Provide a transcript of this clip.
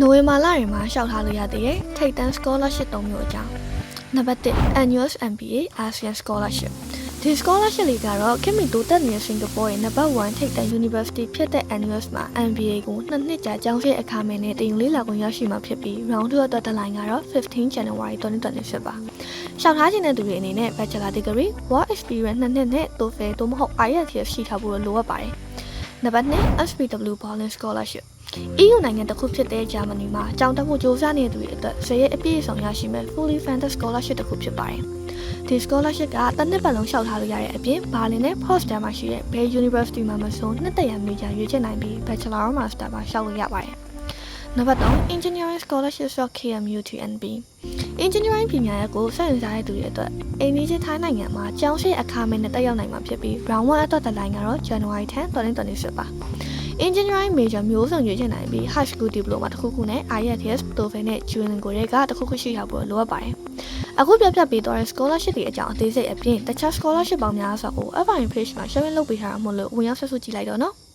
နိုဝင်ဘာလတွင်မှာရှောက်ထားလို့ရသေးတဲ့ထိပ်တန်း scholarship ၃မျိုးအကြောင်းနံပါတ်1 Annuals MBA ASEAN Scholarship ဒီ scholarship လေးကတော့ခင်မီတိုတက်နေတဲ့စင်ကာပူရဲ့နံပါတ်1ထိပ်တန်း university ဖြစ်တဲ့ Annuals မှာ MBA ကိုနှစ်နှစ်ကြာကျောင်းဆင်းအခါမဲ့နဲ့တင်ယူလေးလာခွင့်ရရှိမှာဖြစ်ပြီး round 2အတွက် deadline ကတော့15 January 2026ပါရှောက်ထားခြင်းတဲ့သူတွေအနေနဲ့ bachelor degree work experience နှစ်နှစ်နဲ့ TOEFL သို့မဟုတ် IELTS ရှိထားဖို့လိုအပ်ပါတယ်နံပါတ်2 SPW Berlin Scholarship EU နိုင်ငံတစ်ခုဖြစ်တဲ့ဂျာမနီမှာကျောင်းတက်ဖို့ကြိုးစားနေတဲ့သူတွေအတွက်ဇရေအပြည့်အစုံရရှိမဲ့ fully funded scholarship တစ်ခုဖြစ်ပါတယ်။ဒီ scholarship ကတစ်နှစ်ပတ်လုံးလျှောက်ထားလို့ရတဲ့အပြင်ဘာလင်နဲ့ Potsdam မှာရှိတဲ့ Bay University မှာမဆိုနှစ်တရံ major ရွေးချယ်နိုင်ပြီး Bachelor or Master မှာလျှောက်လို့ရပါတယ်။နံပါတ်3 Engineering Scholarship for KMU TNB Engineering ပညာရပ်ကိုစတင်စားတဲ့သူတွေအတွက်အိန္ဒိယထိုင်းနိုင်ငံမှာကျောင်းရှိအခါမဲ့နဲ့တက်ရောက်နိုင်မှာဖြစ်ပြီး round 1အတွက် deadline ကတော့ January 10 2026ပါ။ Engineering major မျိုးစုံရွေးချယ်နိုင်ပြီး high school diploma တစ်ခုခုနဲ့ IELTS TOEFL နဲ့ Duolingo တွေကတစ်ခုခုရှိရဖို့လိုအပ်ပါတယ်။အခုပြပြပေးသွားတဲ့ scholarship တွေအကြောင်းအသေးစိတ်အပြင်တခြား scholarship ပေါင်းများစွာကို FIN page မှာ share လုပ်ပေးထားတာမို့လို့ဝင်ရောက်ဆက်စုကြည့်လိုက်တော့နော်။